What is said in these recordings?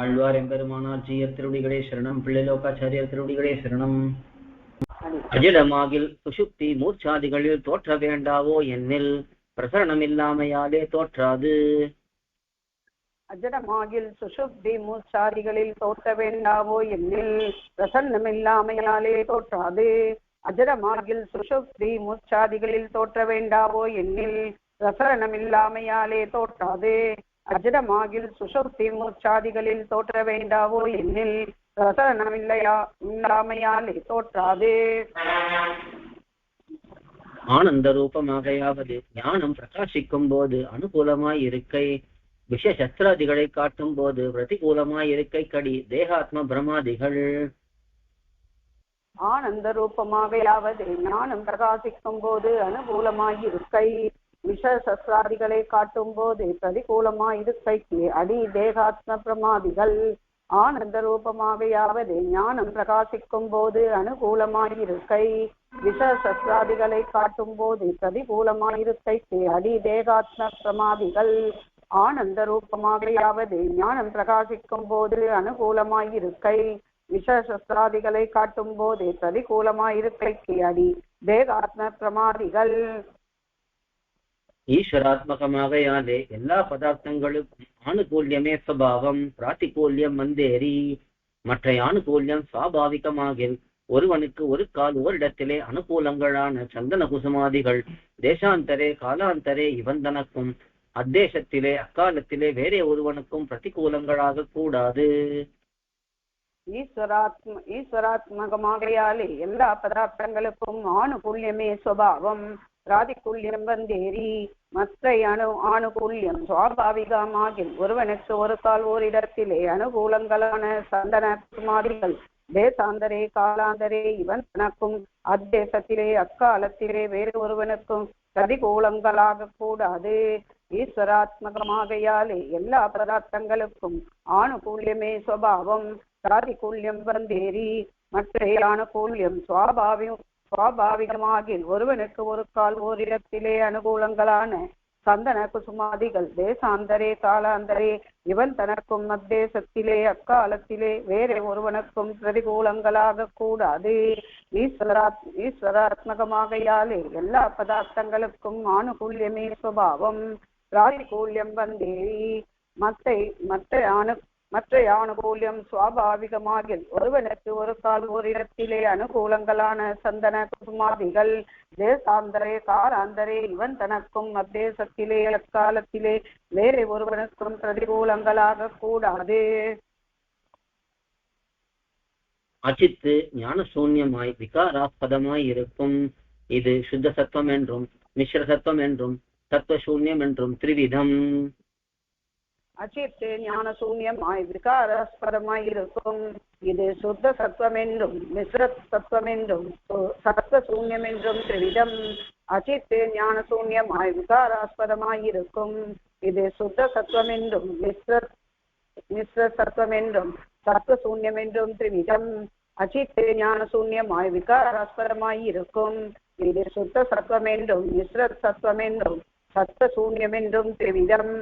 ஆழ்வார் எம்பெருமானார் ஜீயர் திருவடிகளே சரணம். பிள்ளைலோகாச்சாரியர் திருவடிகளே சரணம். அஜிடமாகில் சுஷுப்தி மூர்ச்சாதிகளில் தோற்ற வேண்டாவோ என்னில்? பிரசரணம் இல்லாமையாலே தோற்றாது. அஜடமாகில் சுஷுப்தி மூச்சாதிகளில் தோற்ற வேண்டாவோ என்னில்? பிரசன்னம் இல்லாமையாலே தோற்றாது. அஜடமாகில் சுஷுப்தி மூச்சாதிகளில் தோற்ற வேண்டாவோ என்னில்? பிரசரணம் இல்லாமையாலே தோற்றாது. அஜடமாகில் சுஷுப்தி மூச்சாதிகளில் தோற்ற வேண்டாவோ என்னில் பிரசரணமில்லையா இல்லாமையாலே தோற்றாது. ஆனந்த ரூபமாகையாவது ஞானம் பிரகாசிக்கும் போது அனுகூலமாய் இருக்கை. விஷ சஸ்திராதிகளை காட்டும் போது பிரதிகூலமாய் இருக்கை கடி தேகாத்ம பிரமாதிகள். ஆனந்த ரூபமாகையாவது ஞானம் பிரகாசிக்கும் போது அனுகூலமாயிருக்கை விஷ சஸ்ராதிகளை காட்டும் போது பிரதிகூலமாயிருக்கைக்கு அடி தேகாத்ம பிரமாதிகள். ஆனந்த ரூபமாகையாவது ஞானம் பிரகாசிக்கும் போது அனுகூலமாயிருக்கை விஷ சஸ்ராதிகளை காட்டும் போது பிரதிகூலமாயிருக்கைக்கு அடி தேகாத்ம பிரமாதிகள். ஆனந்த ரூபமாகையாவது ஞானம் பிரகாசிக்கும் போது அனுகூலமாயிருக்கை விஷ சஸ்திராதிகளை காட்டும் போது பிரதிகூலமாயிருக்கைக்கு அடி தேகாத்ம பிரமாதிகள். ஈஸ்வராத்மகமாகையாலே எல்லா பதார்த்தங்களுக்கும் ஆணுகூல்யமே சுவாவம் பிராத்திகூல்யம் மந்தேரி. மற்ற ஆணுகூல்யம் சுவாபாவிகமாகில் ஒருவனுக்கு ஒரு கால் ஓரிடத்திலே அனுகூலங்களான சந்தன குசுமாதிகள் தேசாந்தரே காலாந்தரே இவன் தனக்கும் அத்தேசத்திலே அக்காலத்திலே வேறே ஒருவனுக்கும் பிரதிகூலங்களாக கூடாது. ஈஸ்வராத்ம ஈஸ்வராத்மகமாகையாலே எல்லா பதார்த்தங்களுக்கும் ஆணுகூல்யமே சுவாவம் ராதிகுல்யம் மற்றை மற்ற அணு ஆணுகூல்யம் சுவாபாவிகமாகில் ஒருவனுக்கு ஒரு கால் ஓரிடத்திலே அனுகூலங்களான சந்தன மாதிரிகள் தேசாந்தரே காலாந்தரே இவன் தனக்கும் அத்தேசத்திலே அக்காலத்திலே வேறு ஒருவனுக்கும் பிரதிகூலங்களாக கூடாது. ஈஸ்வராத்மகமாகையாலே எல்லா பதார்த்தங்களுக்கும் ஆணுகூல்யமே சுவாவம். சாதிகூல்யம் வந்தேரி மற்ற ஆணுகூல்யம் சுவாபாவி சுவாபாவிகமாகில் ஒருவனுக்கு ஒரு கால் ஓரிடத்திலே அனுகூலங்களான சந்தன குசுமாதிகள் தேசாந்தரே காலாந்தரே இவன் தனக்கும் மத்தேசத்திலே அக்காலத்திலே வேறே ஒருவனுக்கும் பிரதிகூலங்களாக கூடாது. ஈஸ்வராத் ஈஸ்வராத்மகமாகையாலே எல்லா பதார்த்தங்களுக்கும் ஆணுகூல்யமே சுபாவம். பிராதிகூல்யம் வந்தேரி. மத்தை மற்ற ஆணு மற்ற அனுகூல்யம் சுவாபாவிகமாகில் ஒருவனுக்கு ஒரு கால் ஓரிடத்திலே அனுகூலங்களான சந்தன குசுமாதிகள் தேசாந்தரே காராந்தரே இவன் தனக்கும் அத்தேசத்திலே அக்காலத்திலே வேறே ஒருவனுக்கும் பிரதிகூலங்களாக கூடாது. அச்சித்து ஞான சூன்யமாய் விகாராஸ்பதமாய் இருக்கும் இது சுத்த சத்துவம் என்றும் மிஸ்ர சத்துவம் என்றும் சத்துவ சூன்யம் என்றும் திரிவிதம். அச்சித்து ஞான சூன்யமாய் விகாராஸ்பதமாய் இருக்கும் இது சுத்த சத்துவமென்றும் மிஸ்ர சத்துவம் என்றும் சத்துவ திரிவிதம். அச்சித்து ஞான சூன்யமாய் விகாராஸ்பதமாய் இருக்கும் இது சுத்த சத்துவமென்றும் மிஸ்ர மிஸ்ர சத்துவம் என்றும் சத்துவ சூன்யம் திரிவிதம். அச்சித்து ஞான சூன்யமாய் விகாராஸ்பதமாய் இருக்கும் இது சுத்த சத்துவமென்றும் மிஸ்ர சத்துவம் என்றும் சத்துவ திரிவிதம்.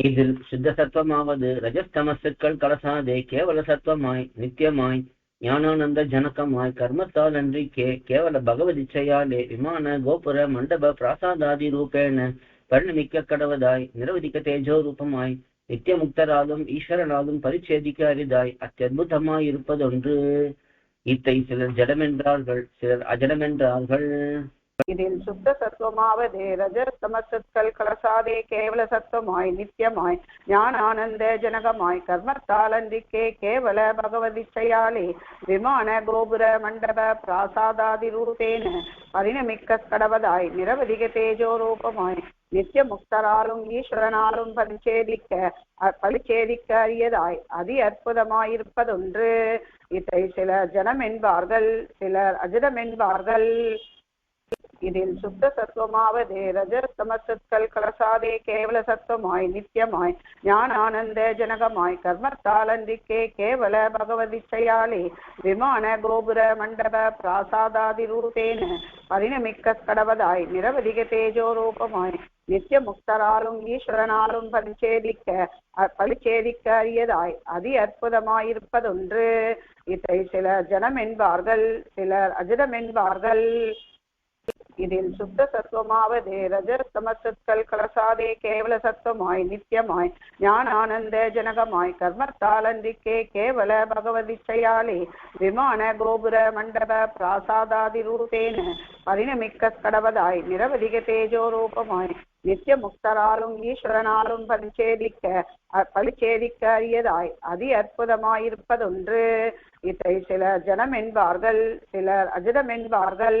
இதில் சுத்த சத்துவமாவது ரஜஸ்தமசுக்கள் கலசாதே கேவல சத்துவமாய் நித்தியமாய் ஞானானந்த ஜனகமாய் கர்மத்தால் அன்றி கே கேவல பகவதிச்சையாலே விமான கோபுர மண்டப பிராசாதாதி ரூபேண பரிணமிக்க கடவதாய் நிரவதிக்க தேஜோ ரூபமாய் நித்தியமுக்தராலும் ஈஸ்வரனாலும் பரிச்சேதிக்க அரிதாய் அத்தியுதமாய் இருப்பதொன்று இத்தை சிலர் ஜடமென்றார்கள் சிலர் அஜடமென்றார்கள். இதில் சுத்த சத்துவமாவது ரஜஸ்தமசத்கள் கலசாதே கேவல சத்துவமாய் நித்தியமாய் ஞானானந்த ஜனகமாய் கர்மத்தாலந்திக்கே கேவல பகவதிச்சையாலே விமான கோபுர மண்டப பிராசாதாதி ரூபேன பரிணமிக்க கடவதாய் நிரவதிக தேஜோ ரூபமாய் நித்திய முக்தராலும் ஈஸ்வரனாலும் பரிச்சேதிக்க பரிச்சேதிக்க அறியதாய் அதி அற்புதமாயிருப்பதொன்று. இதை சிலர் ஜனம் என்பார்கள் சிலர் அஜிதம் என்பார்கள் இதில் சுத்த சத்துவமாவது ரஜஸ்தமசத்கள் கலசாதே கேவல சத்துவமாய் நித்தியமாய் ஞானானந்த ஜனகமாய் கர்மத்தாலந்திக்கே கேவல பகவதிச்சையாலே விமான கோபுர மண்டப பிராசாதாதி ரூபேன பரிணமிக்க கடவதாய் நிரவதிக தேஜோ ரூபமாய் நித்திய முக்தராலும் ஈஸ்வரனாலும் பரிச்சேதிக்க அ- பரிச்சேதிக்க அரியதாய் அதி அற்புதமாயிருப்பதொன்று. இதை சிலர் ஜனம் என்பார்கள் சிலர் அஜிதம் என்பார்கள் இதில் சுத்த சத்துவமாவதே ரஜஸ்தமசத்கள் கலசாதே கேவல சத்துவமாய் நித்தியமாய் ஞானானந்த ஜனகமாய் கர்மத்தாலன்றிக்கே கேவல பகவதிச்சையாலே விமான கோபுர மண்டப பிராசாதாதி ரூபேன பரிணமிக்க கடவதாய் நிரவதிக தேஜோ ரூபமாய் நித்திய முக்தராலும் ஈஸ்வரனாலும் பரிச்சேதிக்க அ- பரிச்சேதிக்க அரியதாய் அதி அற்புதமாயிருப்பதொன்று. இதை சிலர் ஜனம் என்பார்கள் சிலர் அஜிதம் என்பார்கள்